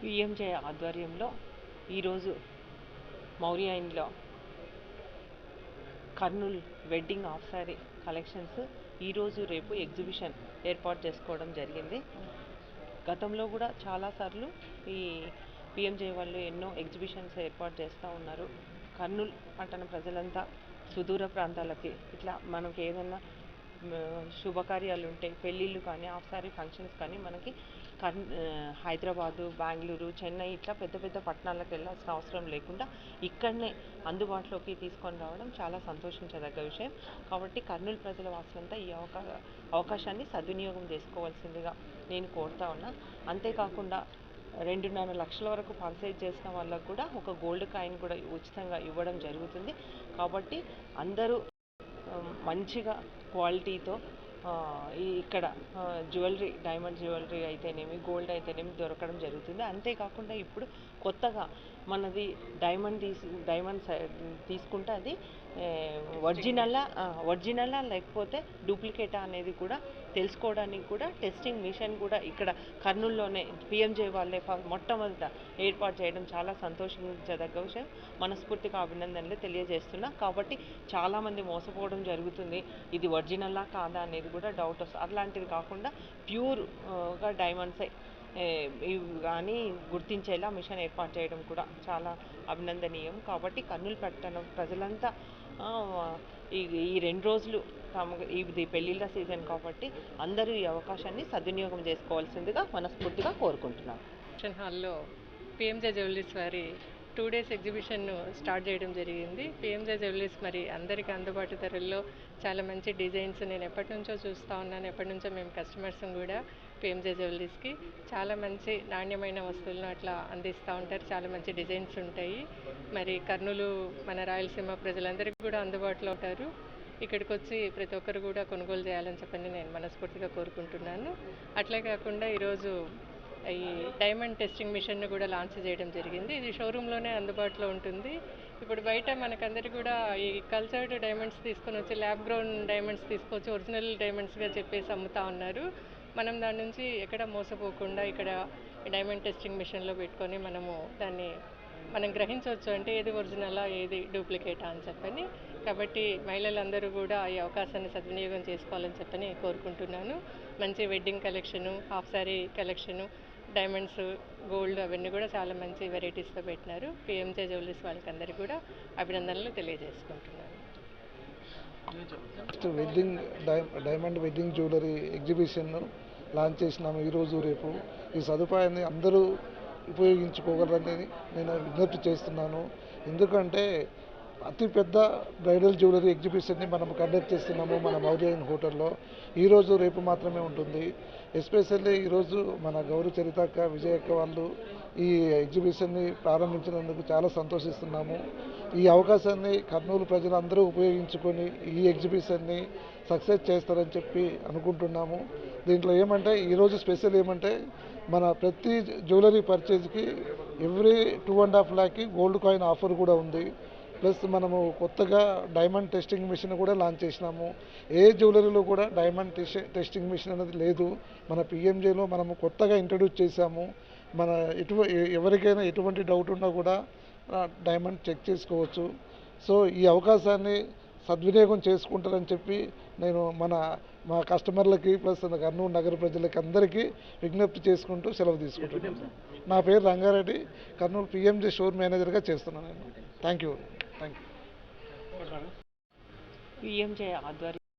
PMJ ఆధ్వర్యంలో ఈరోజు మౌర్యాయిన్లో Kurnool wedding of sari collections ఈరోజు రేపు ఎగ్జిబిషన్ ఏర్పాటు చేసుకోవడం జరిగింది. గతంలో కూడా చాలాసార్లు ఈ పిఎంజే వాళ్ళు ఎన్నో ఎగ్జిబిషన్స్ ఏర్పాటు చేస్తూ ఉన్నారు. కర్నూల్ పట్టణ ప్రజలంతా సుదూర ప్రాంతాలకి ఇట్లా మనకి ఏదైనా శుభకార్యాలు ఉంటే పెళ్ళిళ్ళు కానీ ఆఫ్ సారీ ఫంక్షన్స్ కానీ మనకి కన్ హైదరాబాదు బెంగళూరు చెన్నై ఇట్లా పెద్ద పెద్ద పట్టణాలకు వెళ్ళాల్సిన అవసరం లేకుండా ఇక్కడనే అందుబాటులోకి తీసుకొని రావడం చాలా సంతోషించదగ్గ విషయం. కాబట్టి కర్నూలు ప్రజల వాసులంతా ఈ అవకా అవకాశాన్ని సద్వినియోగం చేసుకోవాల్సిందిగా నేను కోరుతా ఉన్నా. అంతేకాకుండా రెండున్నర లక్షల వరకు పర్చేజ్ చేసిన వాళ్ళకు కూడా ఒక గోల్డ్ కాయిన్ కూడా ఉచితంగా ఇవ్వడం జరుగుతుంది. కాబట్టి అందరూ మంచిగా క్వాలిటీతో ఇక్కడ జ్యువెలరీ డైమండ్ జ్యువెలరీ అయితేనేమి గోల్డ్ అయితేనేమి దొరకడం జరుగుతుంది. అంతేకాకుండా ఇప్పుడు కొత్తగా మనది డైమండ్ తీసు డైమండ్ తీసుకుంటే అది ఒరిజినలా ఒరిజినలా లేకపోతే డూప్లికేటా అనేది కూడా తెలుసుకోవడానికి కూడా టెస్టింగ్ మిషన్ కూడా ఇక్కడ కర్నూలులోనే పిఎంజే వాళ్ళే మొట్టమొదట ఏర్పాటు చేయడం చాలా సంతోషించదగ్గ విషయం. మనస్ఫూర్తిగా అభినందనలు తెలియజేస్తున్నా. కాబట్టి చాలామంది మోసపోవడం జరుగుతుంది. ఇది ఒరిజినలా కాదా అనేది కూడా డౌట్ వస్తుంది. అట్లాంటిది కాకుండా ప్యూర్గా డైమండ్సే ఇవి కానీ గుర్తించేలా మిషన్ ఏర్పాటు చేయడం కూడా చాలా అభినందనీయం. కాబట్టి కర్నూలు పట్టణం ప్రజలంతా ఈ ఈ రెండు రోజులు తమ ఇది పెళ్ళిళ్ళ సీజన్ కాబట్టి అందరూ ఈ అవకాశాన్ని సద్వినియోగం చేసుకోవాల్సిందిగా మనస్ఫూర్తిగా కోరుకుంటున్నాను. ఫంక్షన్ హాల్లో పిఎంజే జ్యువెలరీస్ వారి టూ డేస్ ఎగ్జిబిషన్ను స్టార్ట్ చేయడం జరిగింది. పిఎంజే జ్యువెలరీస్ మరి అందరికీ అందుబాటు ధరల్లో చాలా మంచి డిజైన్స్ నేను ఎప్పటి నుంచో చూస్తూ ఉన్నాను. ఎప్పటి నుంచో మేము కస్టమర్స్ కూడా పిఎంజే జ్యువెలరీస్కి చాలా మంచి నాణ్యమైన వస్తువులను అట్లా అందిస్తూ ఉంటారు. చాలా మంచి డిజైన్స్ ఉంటాయి. మరి కర్నూలు మన రాయలసీమ ప్రజలందరికీ కూడా అందుబాటులో ఉంటారు. ఇక్కడికి వచ్చి ప్రతి ఒక్కరు కూడా కొనుగోలు చేయాలని చెప్పని నేను మనస్ఫూర్తిగా కోరుకుంటున్నాను. అట్లే కాకుండా ఈరోజు ఈ డైమండ్ టెస్టింగ్ మిషన్ను కూడా లాంచ్ చేయడం జరిగింది. ఇది షోరూంలోనే అందుబాటులో ఉంటుంది. ఇప్పుడు బయట మనకందరికి కూడా ఈ కల్చర్డ్ డైమండ్స్ తీసుకొని వచ్చి ల్యాబ్ గ్రౌండ్ డైమండ్స్ తీసుకొచ్చి ఒరిజినల్ డైమండ్స్గా చెప్పేసి అమ్ముతా ఉన్నారు. మనం దాని నుంచి ఎక్కడ మోసపోకుండా ఇక్కడ డైమండ్ టెస్టింగ్ మిషన్లో పెట్టుకొని మనము దాన్ని మనం గ్రహించవచ్చు అంటే ఏది ఒరిజినలా ఏది డూప్లికేటా అని చెప్పని. కాబట్టి మహిళలందరూ కూడా ఈ అవకాశాన్ని సద్వినియోగం చేసుకోవాలని చెప్పని కోరుకుంటున్నాను. మంచి wedding collection half sari collection diamonds gold అవన్నీ కూడా చాలా మంచి వెరైటీస్తో పెట్టినారు. పిఎంజే జ్యువెలరీస్ వాళ్ళకందరికీ కూడా అభినందనలు తెలియజేసుకుంటున్నాను. Next wedding diamond wedding jewellery exhibition launch చేసినాము ఈరోజు రేపు. ఈ సదుపాయాన్ని అందరూ ఉపయోగించుకోగలరని నేను విజ్ఞప్తి చేస్తున్నాను. ఎందుకంటే అతిపెద్ద బ్రైడల్ జ్యువెలరీ ఎగ్జిబిషన్ని మనం కండక్ట్ చేస్తున్నాము మన మౌర్యన్ హోటల్లో. ఈరోజు రేపు మాత్రమే ఉంటుంది. ఎస్పెషల్లీ ఈరోజు మన గౌరవ చరితక్క విజయక్క వాళ్ళు ఈ ఎగ్జిబిషన్ని ప్రారంభించినందుకు చాలా సంతోషిస్తున్నాము. ఈ అవకాశాన్ని కర్నూలు ప్రజలందరూ ఉపయోగించుకొని ఈ ఎగ్జిబిషన్ని సక్సెస్ చేస్తారని చెప్పి అనుకుంటున్నాము. దీంట్లో ఏమంటే ఈరోజు స్పెషల్ ఏమంటే మన ప్రతి జ్యువెలరీ పర్చేజ్కి ఎవ్రీ టూ అండ్ హాఫ్ ల్యాక్కి గోల్డ్ కాయిన్ ఆఫర్ కూడా ఉంది. ప్లస్ మనము కొత్తగా డైమండ్ టెస్టింగ్ మిషన్ కూడా లాంచ్ చేసినాము. ఏ జ్యువెలరీలో కూడా డైమండ్ టెస్ట్ టెస్టింగ్ మిషన్ అనేది లేదు. మన పిఎంజేలో మనము కొత్తగా ఇంట్రడ్యూస్ చేశాము. మన ఎటు ఎవరికైనా ఎటువంటి డౌట్ ఉన్నా కూడా డైమండ్ చెక్ చేసుకోవచ్చు. సో ఈ అవకాశాన్ని సద్వినియోగం చేసుకుంటారని చెప్పి నేను మన మా కస్టమర్లకి ప్లస్ కర్నూలు నగర ప్రజలకి అందరికీ విజ్ఞప్తి చేసుకుంటూ సెలవు తీసుకుంటున్నాను. నా పేరు రంగారెడ్డి. కర్నూలు పిఎంజే స్టోర్ మేనేజర్గా చేస్తున్నాను నేను. Thank you thank you PMJ ఆధ్వర్యం